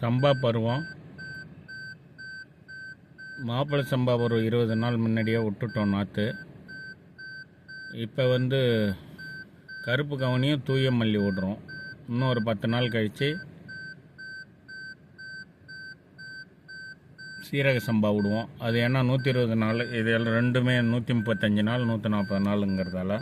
சம்பா பருவம். மாப்பிள்ளை சம்பா ஒரு இருபது நாள் முன்னாடியே விட்டுட்டோம் நாற்று இப்போ வந்து கருப்பு கவனியும் தூய மல்லி விடுறோம். இன்னும் ஒரு பத்து நாள் கழித்து சீரக சம்பா விடுவோம். அது ஏன்னா நூற்றி இருபது நாள் இது எல்லாம் ரெண்டுமே நூற்றி முப்பத்தஞ்சு நாள் நூற்றி நாற்பது நாளுங்கிறதால.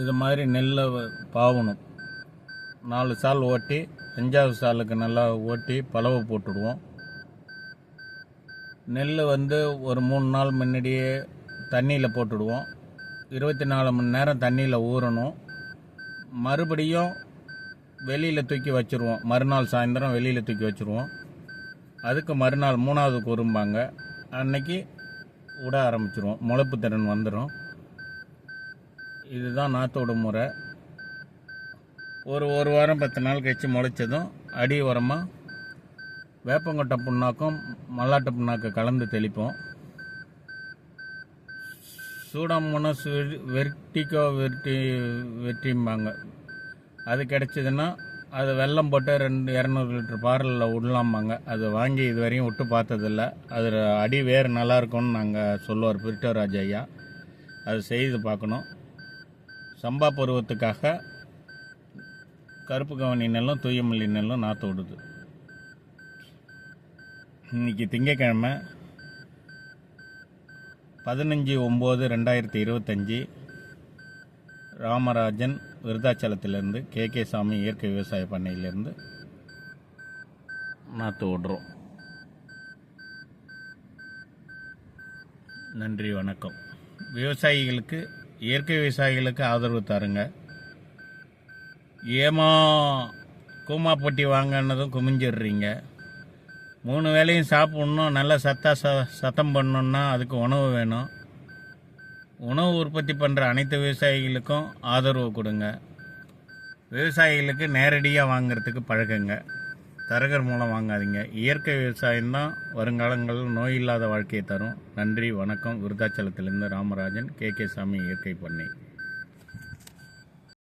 இது மாதிரி நெல்லை பாவணும். நாலு சால் ஓட்டி அஞ்சாவது சாலுக்கு நல்லா ஓட்டி பலவை போட்டுடுவோம். நெல் வந்து ஒரு மூணு நாள் முன்னாடியே தண்ணியில் போட்டுடுவோம். இருபத்தி நாலு மணி நேரம் தண்ணியில் ஊறணும். மறுபடியும் வெளியில் தூக்கி வச்சுருவோம். மறுநாள் சாயந்தரம் வெளியில் தூக்கி வச்சுருவோம். அதுக்கு மறுநாள் மூணாவது குறும்பாங்க அன்னைக்கு விட ஆரம்பிச்சிருவோம். முளைப்பு திறன் வந்துடும் இதுதான் நாற்றோட முறை. ஒரு ஒரு வாரம் பத்து நாள் கழிச்சு முளைச்சதும் அடி உரமாக வேப்பங்கொட்டை புண்ணாக்கும் மல்லாட்டு புண்ணாக்கு கலந்து தெளிப்போம். சூடாமோனஸ் வெர்டிகோ வெர்டி வெட்டிம்பாங்க அது கிடைச்சதுன்னா அது வெல்லம் போட்டு ரெண்டு இரநூறு லிட்டர் பாரலில் விடலாம்பாங்க அது வாங்கி இது வரையும் விட்டு பார்த்ததில்ல. அது அடி வேறு நல்லாயிருக்கும்னு நாங்கள் சொல்லுவார் பிரிட்டோராஜ் ஐயா அது செய்து பார்க்கணும். சம்பா பருவத்துக்காக கருப்பு கவனி நெல்லும் தூயமல்லி நெல்லும் நாற்று விடுது. இன்னைக்கு திங்கக்கிழமை பதினஞ்சு ஒம்பது ரெண்டாயிரத்தி இருபத்தஞ்சி ராமராஜன் விருதாச்சலத்திலேருந்து கே. கே. சாமி இயற்கை விவசாய பண்ணையிலேருந்து நாற்று விடுறோம். நன்றி வணக்கம். விவசாயிகளுக்கு இயற்கை விவசாயிகளுக்கு ஆதரவு தருங்க. ஏமா கூமா பொட்டி வாங்கினதும் குமிஞ்சிடுறீங்க. மூணு வேளையும் சாப்பிட்ணும் நல்லா சத்தா ச சத்தம் பண்ணணுன்னா அதுக்கு உணவு வேணும். உணவு உற்பத்தி பண்ணுற அனைத்து விவசாயிகளுக்கும் ஆதரவு கொடுங்க. விவசாயிகளுக்கு நேரடியாக வாங்கிறதுக்கு பழகுங்க தரகர் மூலம் வாங்காதீங்க. இயற்கை விவசாயம் தான் வருங்காலங்களில் நோய் இல்லாத வாழ்க்கையை தரும். நன்றி வணக்கம். விருதாச்சலத்திலிருந்து ராமராஜன் கே கே சாமி இயற்கை பண்ணை.